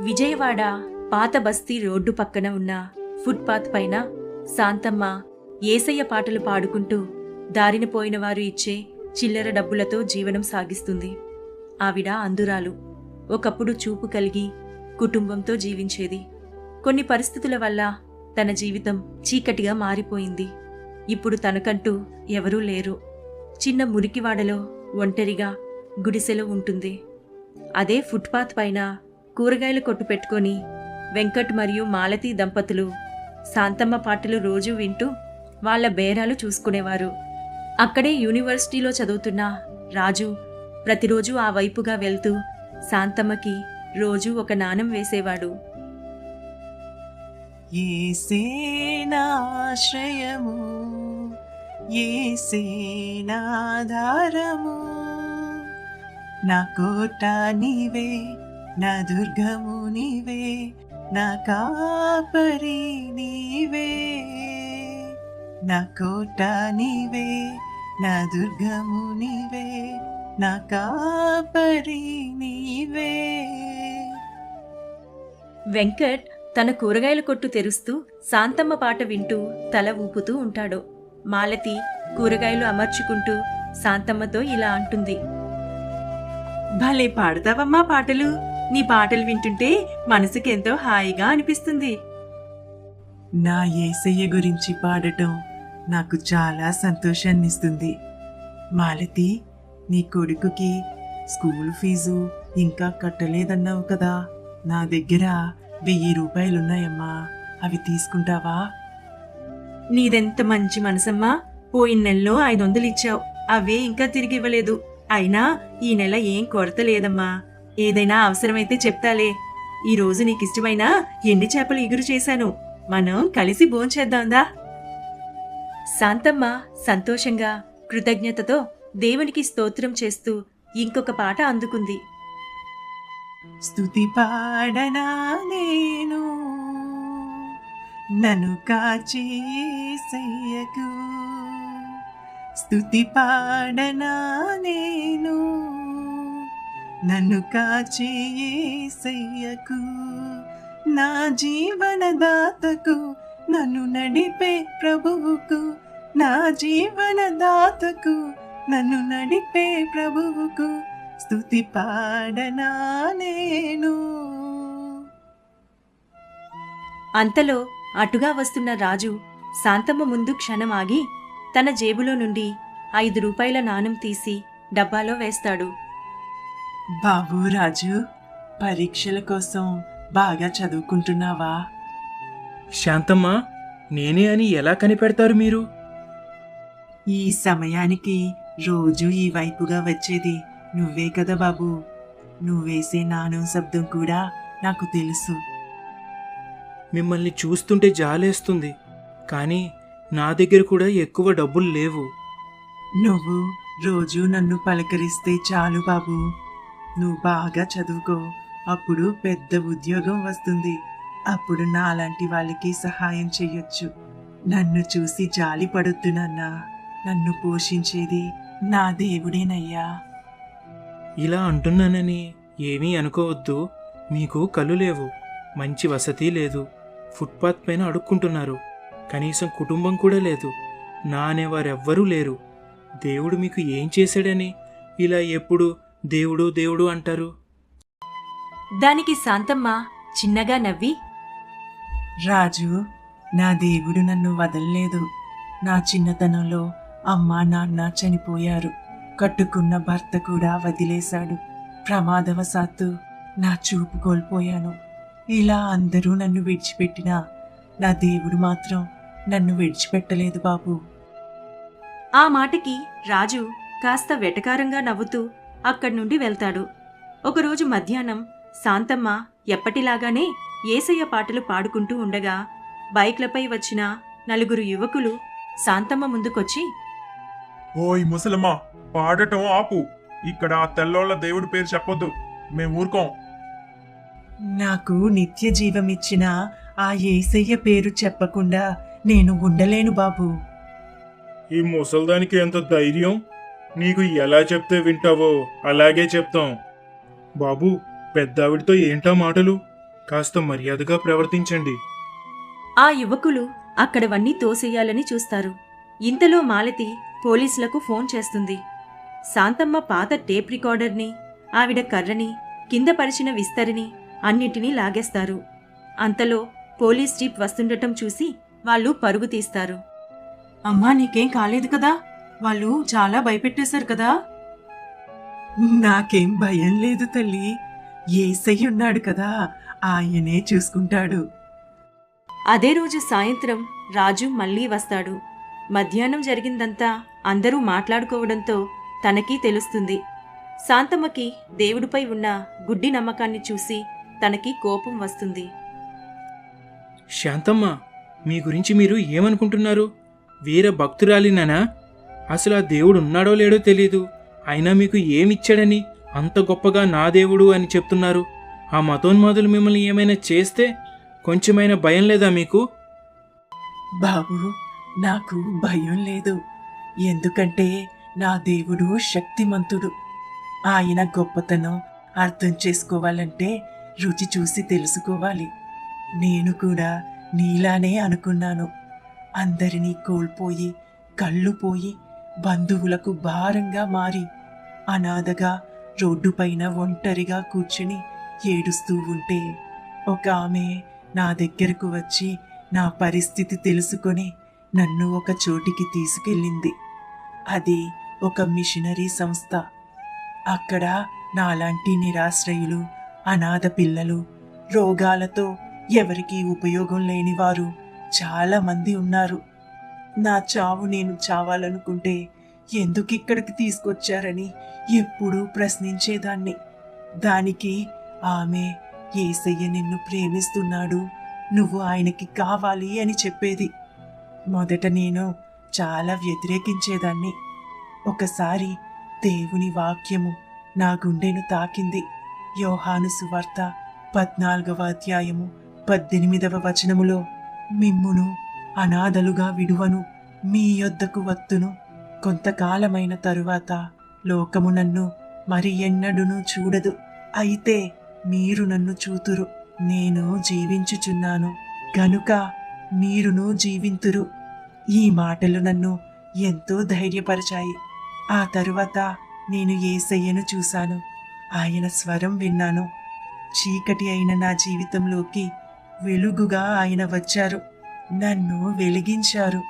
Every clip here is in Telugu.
విజయవాడ పాత బస్తీ రోడ్డు పక్కన ఉన్న ఫుట్పాత్ పైన శాంతమ్మ ఏసయ్య పాటలు పాడుకుంటూ దారిన పోయిన వారు ఇచ్చే చిల్లర డబ్బులతో జీవనం సాగిస్తుంది. ఆవిడ అందురాలు ఒకప్పుడు చూపు కలిగి కుటుంబంతో జీవించేది. కొన్ని పరిస్థితుల వల్ల తన జీవితం చీకటిగా మారిపోయింది. ఇప్పుడు తనకంటూ ఎవరూ లేరు. చిన్న మురికివాడలో ఒంటరిగా గుడిసెలో ఉంటుంది. అదే ఫుట్పాత్ పైన కూరగాయలు కొట్టు పెట్టుకొని వెంకట్ మరియు మాలతి దంపతులు శాంతమ్మ పాటలు రోజూ వింటూ వాళ్ళ బేరాలు చూసుకునేవారు. అక్కడే యూనివర్సిటీలో చదువుతున్న రాజు ప్రతిరోజు ఆ వైపుగా వెళ్తూ శాంతమ్మకి రోజూ ఒక నాణం వేసేవాడు. ఏసేనాశ్రయము ఏసేనాధారము నా కోట నీవే నా దుర్గము నీవే నా కాపరి నీవే. నా కోట నీవే నా దుర్గము నీవే నా కాపరి నీవే. వెంకట్ తన కూరగాయల కొట్టు తెరుస్తూ శాంతమ్మ పాట వింటూ తల ఊపుతూ ఉంటాడు. మాలతి కూరగాయలు అమర్చుకుంటూ శాంతమ్మతో ఇలా అంటుంది. భలే పాడతావమ్మా పాటలు. నీ పాటలు వింటుంటే మనసుకెంతో హాయిగా అనిపిస్తుంది. నా ఏసయ్య గురించి పాడటం నాకు చాలా సంతోషాన్నిస్తుంది. మాలతి నీ కొడుకుకి స్కూల్ ఫీజు ఇంకా కట్టలేదన్నావు కదా. నా దగ్గర వెయ్యి రూపాయలున్నాయమ్మా. అవి తీసుకుంటావా? నీదెంత మంచి మనసమ్మా. పోయిన నెలలో ఐదు వందలు ఇచ్చావు అవే ఇంకా తిరిగి ఇవ్వలేదు అయినా ఈ నెల ఏం కొరత లేదమ్మా. ఏదైనా అవసరమైతే చెప్తాలే. ఈ రోజు నీకిష్టమైన ఎండి చేపలు ఎగురు చేశాను. మనం కలిసి భోంచేద్దాందా శాంతమ్మ సంతోషంగా కృతజ్ఞతతో దేవునికి స్తోత్రం చేస్తూ ఇంకొక పాట అందుకుంది. స్తుతి పాడనా నేను? నన్ను కాచేసయ్యకు స్థుతి స్తుతి పాడనా నేను? నన్ను కాచే సయ్యకు నా జీవనదాతకు నన్ను నడిపే ప్రభువుకు నా జీవనదాతకు నన్ను నడిపే ప్రభువుకు స్తుతి పాడనా నేను. అంతలో అటుగా వస్తున్న రాజు శాంతమ్మ ముందు క్షణం ఆగి తన జేబులో నుండి ఐదు రూపాయల నాణం తీసి డబ్బాలో వేస్తాడు. బాబు రాజు పరీక్షల కోసం బాగా చదువుకుంటున్నావా? శాంతమ్మ నేనే అని ఎలా కనిపెడతారు మీరు? ఈ సమయానికి రోజు ఈ వైపుగా వచ్చేది నువ్వే కదా బాబు. నువ్వేసే నాణం శబ్దం కూడా నాకు తెలుసు. మిమ్మల్ని చూస్తుంటే జాలేస్తుంది కానీ నా దగ్గర కూడా ఎక్కువ డబ్బులు లేవు. నువ్వు రోజు నన్ను పలకరిస్తే చాలు బాబు. నువ్వు బాగా చదువుకో. అప్పుడు పెద్ద ఉద్యోగం వస్తుంది. అప్పుడు నాలాంటి వాళ్ళకి సహాయం చెయ్యొచ్చు. నన్ను చూసి జాలి పడుతున్నానా నన్ను పోషించేది నా దేవుడేనయ్యా. ఇలా అంటున్నానని ఏమీ అనుకోవద్దు. మీకు కళ్ళు లేవు. మంచి వసతి లేదు. ఫుట్పాత్ పైన అడుక్కుంటున్నారు. కనీసం కుటుంబం కూడా లేదు. నా అనేవారెవ్వరూ లేరు. దేవుడు మీకు ఏం చేశాడని ఇలా ఎప్పుడు దేవుడు దేవుడు అంటారు. దానికి శాంతమ్మ చిన్నగా నవ్వి రాజు నా దేవుడు నన్ను వదలలేదు. నా చిన్నతనంలో అమ్మ నాన్న చనిపోయారు. కట్టుకున్న భర్త కూడా వదిలేశాడు. ప్రమాదవశాత్తు నా చూపు కోల్పోయాను. ఇలా అందరూ నన్ను విడిచిపెట్టినా నా దేవుడు మాత్రం నన్ను విడిచిపెట్టలేదు బాబు. ఆ మాటకి రాజు కాస్త వెటకారంగా నవ్వుతూ అక్కడి నుండి వెళ్తాడు. ఒకరోజు మధ్యాహ్నం శాంతమ్మ ఎప్పటిలాగానే ఏసయ్య పాటలు పాడుకుంటూ ఉండగా బైక్లపై వచ్చిన నలుగురు యువకులు శాంతమ్మ ముందుకొచ్చి ఓయ్ ముసలమ్మ పాడటం ఆపు. ఇక్కడ ఆ తెల్లోళ్ళ దేవుడి పేరు చెప్పొద్దు. మేము ఊరుకోం. నాకు నిత్య జీవమిచ్చిన ఆ ఏసయ్య పేరు చెప్పకుండా నేను ఉండలేను బాబు. ఈ ముసల్దానికి ఎంత ధైర్యం? నీకు ఎలా చెప్తే వింటావో అలాగే చెప్తాం. బాబు పెద్దావిడితో ఏంటా మాటలు? కాస్త మర్యాదగా ప్రవర్తించండి. ఆ యువకులు అక్కడవన్నీ తోసేయాలని చూస్తారు. ఇంతలో మాలతి పోలీసులకు ఫోన్ చేస్తుంది. శాంతమ్మ పాత టేప్ రికార్డర్ని ఆవిడ కర్రని కింద పరిచిన విస్తరిని అన్నిటినీ లాగేస్తారు. అంతలో పోలీస్ జీప్ వస్తుండటం చూసి వాళ్ళు పరుగు తీస్తారు. అమ్మా నీకేం కాలేదు కదా? వాళ్ళు చాలా భయపెట్టేశారు కదా. నాకేం భయం లేదు తల్లి. ఏసయ్య ఉన్నాడు కదా. ఆయనే చూసుకుంటాడు. అదే రోజు సాయంత్రం రాజు మళ్ళీ వస్తాడు. మధ్యాహ్నం జరిగిందంతా అందరూ మాట్లాడుకోవడంతో తనకి తెలుస్తుంది. శాంతమ్మకి దేవుడిపై ఉన్న గుడ్డి నమ్మకాన్ని చూసి తనకి కోపం వస్తుంది. శాంతమ్మ మీ గురించి మీరు ఏమనుకుంటున్నారు? వీర భక్తురాలిననా? అసలు ఆ దేవుడు ఉన్నాడో లేడో తెలీదు. అయినా మీకు ఏమిచ్చాడని? అంత గొప్పగా నా దేవుడు అని చెప్తున్నారు. ఆ మతోన్మాదులు మిమ్మల్ని ఏమైనా చేస్తే కొంచెమైనా భయం లేదా మీకు? బాబు నాకు భయం లేదు. ఎందుకంటే నా దేవుడు శక్తిమంతుడు. ఆయన గొప్పతనం అర్థం చేసుకోవాలంటే రుచి చూసి తెలుసుకోవాలి. నేను కూడా నీలానే అనుకున్నాను. అందరినీ కోల్పోయి కళ్ళు పోయి బంధువులకు భారంగా మారి అనాథగా రోడ్డుపైన ఒంటరిగా కూర్చుని ఏడుస్తూ ఉంటే ఒక ఆమె నా దగ్గరకు వచ్చి నా పరిస్థితి తెలుసుకొని నన్ను ఒక చోటికి తీసుకెళ్ళింది. అది ఒక మిషనరీ సంస్థ. అక్కడ నాలాంటి నిరాశ్రయులు అనాథ పిల్లలు రోగాలతో ఎవరికీ ఉపయోగం లేని వారు చాలామంది ఉన్నారు. నా చావు నేను చావాలనుకుంటే ఎందుకు ఇక్కడికి తీసుకొచ్చారని ఎప్పుడూ ప్రశ్నించేదాన్ని. దానికి ఆమె ఏసయ్య నిన్ను ప్రేమిస్తున్నాడు నువ్వు ఆయనకి కావాలి అని చెప్పేది. మొదట నేను చాలా వ్యతిరేకించేదాన్ని. ఒకసారి దేవుని వాక్యము నా గుండెను తాకింది. యోహాను సువార్త పద్నాలుగవ అధ్యాయము పద్దెనిమిదవ వచనములో మిమ్మును అనాథలుగా విడువను మీ యొద్దకు వత్తును. కొంతకాలమైన తరువాత లోకము నన్ను మరి ఎన్నడును చూడదు. అయితే మీరు నన్ను చూతురు. నేను జీవించుచున్నాను. గనుక మీరును జీవింతురు. ఈ మాటలు నన్ను ఎంతో ధైర్యపరిచాయి. ఆ తరువాత నేను ఏసయ్యను చూశాను. ఆయన స్వరం విన్నాను. చీకటి అయిన నా జీవితంలోకి వెలుగుగా ఆయన వచ్చారు. నన్ను వెలిగించారు.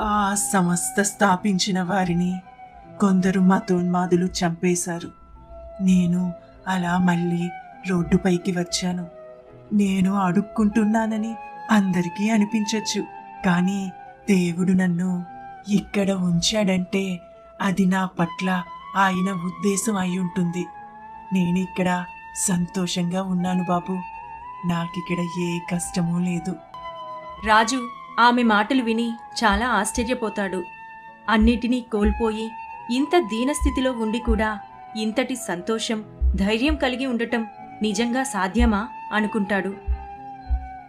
ఆ సంస్థ స్థాపించిన వారిని కొందరు మతోన్మాదులు చంపేశారు. నేను అలా మళ్ళీ రోడ్డుపైకి వచ్చాను. నేను అడుక్కుంటున్నానని అందరికీ అనిపించవచ్చు కానీ దేవుడు నన్ను ఇక్కడ ఉంచాడంటే అది నా పట్ల ఆయన ఉద్దేశం అయి ఉంటుంది. నేను ఇక్కడ సంతోషంగా ఉన్నాను బాబు. నాకిక్కడ ఏ కష్టమూ లేదు. రాజు ఆమె మాటలు విని చాలా ఆశ్చర్యపోతాడు. అన్నిటినీ కోల్పోయి ఇంత దీనస్థితిలో ఉండి కూడా ఇంతటి సంతోషం ధైర్యం కలిగి ఉండటం నిజంగా సాధ్యమా? అనుకుంటాడు.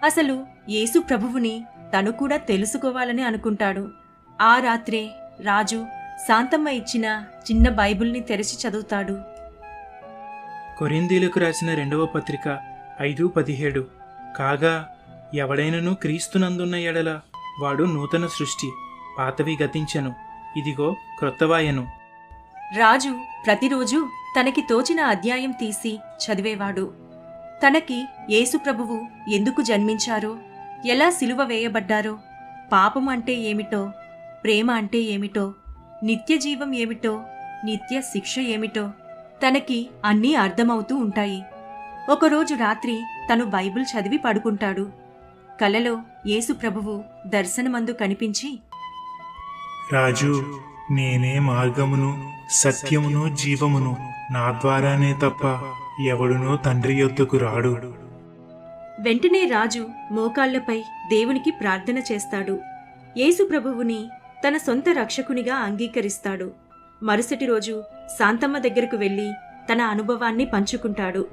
అసలు యేసు ప్రభువుని తను కూడా తెలుసుకోవాలని అనుకుంటాడు. ఆ రాత్రే రాజు శాంతమ్మ ఇచ్చిన చిన్న బైబిల్ని తెరిచి చదువుతాడు. కొరిందీలకు రాసిన రెండవ పత్రిక ఐదు పదిహేడు. కాగా ఎవడైనను క్రీస్తునందున్న ఎడల వాడు నూతన సృష్టి పాతవి గతించెను. ఇదిగో క్రొత్తవాయను రాజు ప్రతిరోజు తనకి తోచిన అధ్యాయం తీసి చదివేవాడు. తనకి యేసుప్రభువు ఎందుకు జన్మించారో ఎలా సిలువ వేయబడ్డారో పాపం అంటే ఏమిటో ప్రేమ అంటే ఏమిటో నిత్య జీవం ఏమిటో నిత్య శిక్ష ఏమిటో తనకి అన్నీ అర్థమవుతూ ఉంటాయి. ఒకరోజు రాత్రి తను బైబిల్ చదివి పడుకుంటాడు. కలలో యేసు ప్రభువు దర్శనమందు కనిపించి రాజు నేనే మార్గమును సత్యమును జీవమును నా ద్వారానే తప్ప ఎవడునూ తండ్రి యొద్దకు రాడు. వెంటనే రాజు మోకాళ్ళపై దేవునికి ప్రార్థన చేస్తాడు. యేసు ప్రభువుని తన సొంత రక్షకునిగా అంగీకరిస్తాడు. మరుసటి రోజు శాంతమ్మ దగ్గరకు వెళ్ళి తన అనుభవాన్ని పంచుకుంటాడు.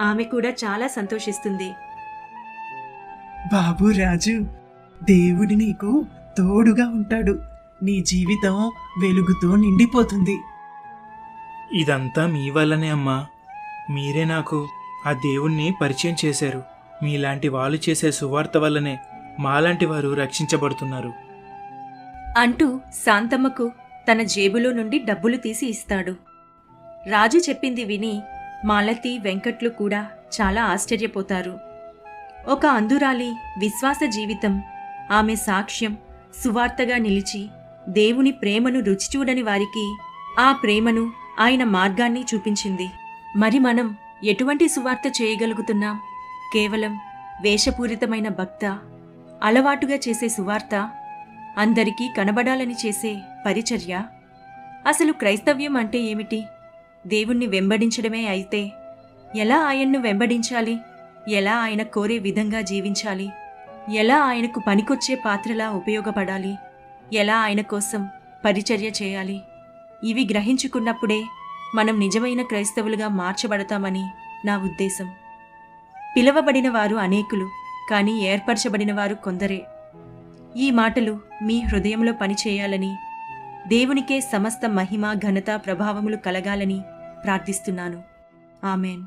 ఆమె కూడా చాలా సంతోషిస్తుంది. బాబు రాజు దేవుడు నీకు తోడుగా ఉంటాడు. నీ జీవితం వెలుగుతో నిండిపోతుంది. ఇదంతా మీ వల్లనే అమ్మా. మీరే నాకు ఆ దేవుణ్ణి పరిచయం చేశారు. మీలాంటి వాళ్ళు చేసే సువార్త వల్లనే మాలాంటి వారు రక్షించబడుతున్నారు. అంటూ శాంతమ్మకు తన జేబులో నుండి డబ్బులు తీసి ఇస్తాడు. రాజు చెప్పింది విని మాలతి వెంకట్లు కూడా చాలా ఆశ్చర్యపోతారు. ఒక అందురాలి విశ్వాస జీవితం. ఆమె సాక్ష్యం సువార్తగా నిలిచి దేవుని ప్రేమను రుచి చూడని వారికి ఆ ప్రేమను ఆయన మార్గాన్ని చూపించింది. మరి మనం ఎటువంటి సువార్త చేయగలుగుతున్నాం? కేవలం వేషపూరితమైన భక్త అలవాటుగా చేసే సువార్త అందరికీ కనబడాలని చేసే పరిచర్య? అసలు క్రైస్తవ్యం అంటే ఏమిటి? దేవుణ్ణి వెంబడించడమే అయితే ఎలా ఆయన్ను వెంబడించాలి? ఎలా ఆయన కోరే విధంగా జీవించాలి? ఎలా ఆయనకు పనికొచ్చే పాత్రలా ఉపయోగపడాలి? ఎలా ఆయన కోసం పరిచర్య చేయాలి? ఇవి గ్రహించుకున్నప్పుడే మనం నిజమైన క్రైస్తవులుగా మార్చబడతామని నా ఉద్దేశం. పిలవబడిన వారు అనేకులు కానీ ఏర్పరచబడిన వారు కొందరే. ఈ మాటలు మీ హృదయంలో పనిచేయాలని దేవునికే సమస్త మహిమ ఘనత ప్రభావములు కలగాలని ప్రార్థిస్తున్నాను. ఆమెన్.